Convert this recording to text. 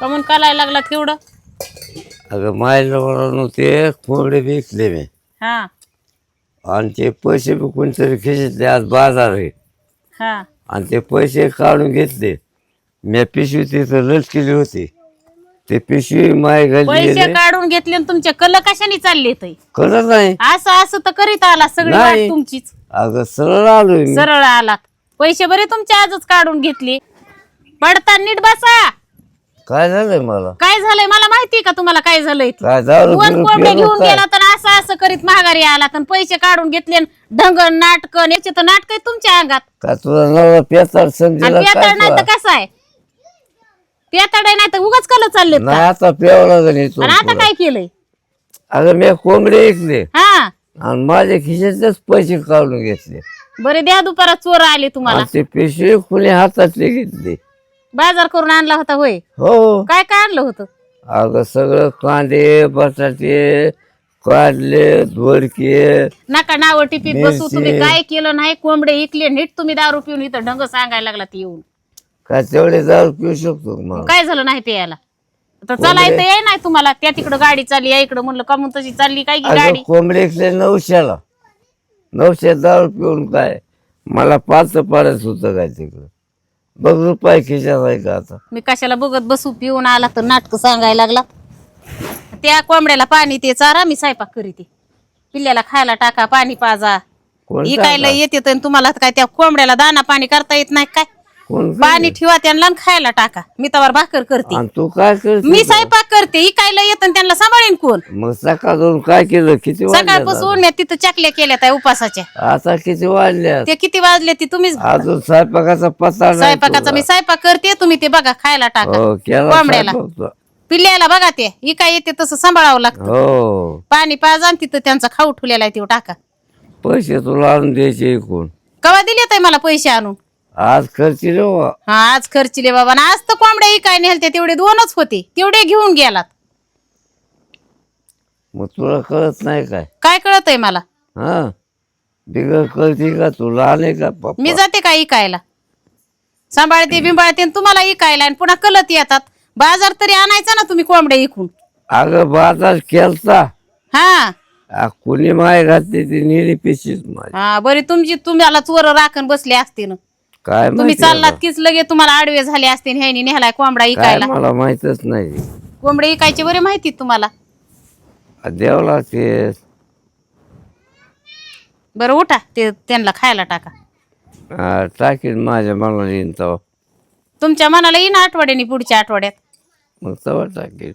कमून कालायला लागला तेवढं अगं माझ्या ते कोंबडे विकले मी. हा. आणि ते पैसे बी कोणतरी खिचले आज बाजार आहे. हा. आणि ते पैसे काढून घेतले. मी पिशवी तिथं लटकेली होती. ते पिशवी माय घाली पैसे काढून घेतले आणि तुमचे कल कशाने चालले ते कळत नाही. असं असं तर करीत आला सगळी नाही. तुमचीच. अगं सरळ आलोय मी. सरळ आलात. पैसे बरे तुमचे आजच काढून घेतले. पडता नीट बसा. काय झालंय मला? काय झालंय? मला माहितीये का तुम्हाला काय झालंय ते? काय दारू दोन बिरू कोंबडे पिलो घेऊन? गेला तर असं असं करीत महागारी आला तर पैसे काढून घेतले ढंगण नाटकन याचे तर नाटक आहे तुमच्या अंगात. का नवरा आणि काय पेताड नाही तर तुला? कसं आहे? आहे नाही तर उगाच कल चालले नाही आता प्यावं लागेल इथून आणि आता. काय केलंय? अगं मी कोंबडे ऐकले. हा. आणि माझ्या खिशाचेच पैसे काढून घेतले. बरे द्या दुपारा चोर आले तुम्हाला. आणि ते पिशवी कुणी हातातले घेतले. बाजार करून आणला होता होय. हो. काय काय आणलं होतं? अगं सगळं कांदे बटाटे काढले दोडके नका नाव टिपीत बसू. तुम्ही काय केलं नाही कोंबडे इकले नीट तुम्ही दारू पिऊन इथं ढंग सांगायला लागला ते येऊन. काय तेवढे दारू पिऊ शकतो का मग? काय झालं नाही प्यायला? तर चालायचं याय नाही तुम्हाला. त्या तिकडं गाडी चालली या इकडं म्हणलं कमून तशी चालली काय की अगं गाडी? कोंबडे ऐकले नऊशेला. नऊशे दारू पिऊन काय? मला पाच पाडत होतं काय तिकडं? बघ रुपये खिशात आहे का आता. मी कशाला बघत बसू पिऊन आला तर नाटक सांगायला लागला. त्या कोंबड्याला पाणी ते चारा मी स्वयंपाक करीते. पिल्ल्याला खायला टाका पाणी पाजा. कोण इकायला येते तर तुम्हाला काय त्या कोंबड्याला दाना पाणी करता येत नाही काय? कोण पाणी ठेवा त्यांना आणि खायला टाका. मी तवर भाकर करते. आणि तू काय करते? मी स्वयंपाक करते इकायला येत आणि त्यांना सांभाळीन कोण? मग सकाळून काय केलं? किती वाजल्या सकाळपासून मी तिथं चकल्या केल्या त्या उपासाच्या. आता किती वाजल्या ते किती वाजले ती तुम्हीच अजून स्वयंपाकाचा पत्ता नाही स्वयंपाकाचा मी स्वयंपाक करते तुम्ही ते बघा खायला टाका. हो केला कोंबड्याला. स्वयंपाक तो. पिल्ल्याला बघा ते इका येते तसं सांभाळावं लागतं. हो. पाणी पाजा आणि तिथं त्यांचा खाऊ ठेवलेला आहे तो टाका. पैसे तुला आणून द्यायचे एकूण. कवा दिले ताई मला पैसे आणून? आज खर्ची रे बुवा. हा आज खर्चिले बाबा. आणि आज तर कोंबड्या इकाय नेलते तेवढे दोनच होते. तेवढे घेऊन गेलात. मग तुला कळत नाही काय? काय कळत आहे मला? हा? बिगर कळते का तुला आले का पप्पा? मी जाते का इकायला? सांभाळते बिंबाळते आणि तुम्हाला इकायला आणि पुन्हा कलत येतात. बाजार तरी आणायचा ना तुम्ही कोंबड्या इकून. अगं बाजार केलता. हा. आ, कुणी माय घातली ती निरी पिशीच माझी हा बरी तुमची तुम्हाला चोर राखण बसले असते ना. काय तुम्ही माहिती चाललात आता? कीच लगे तुम्हाला आडवे झाले असते आणि ह्यानी नेहलाय कोंबडा काय इकायला. मला माहितच नाही. कोंबडे इकायचे बरे माहिती तुम्हाला? देवला ते बरं उठा. ते त्यांना खायला टाका. आ, टाकीन माझ्या मनाला येईन तेव्हा. तुमच्या मनाला येईन आठवड्यानी पुढच्या आठवड्यात. मग तेव्हा टाकीन.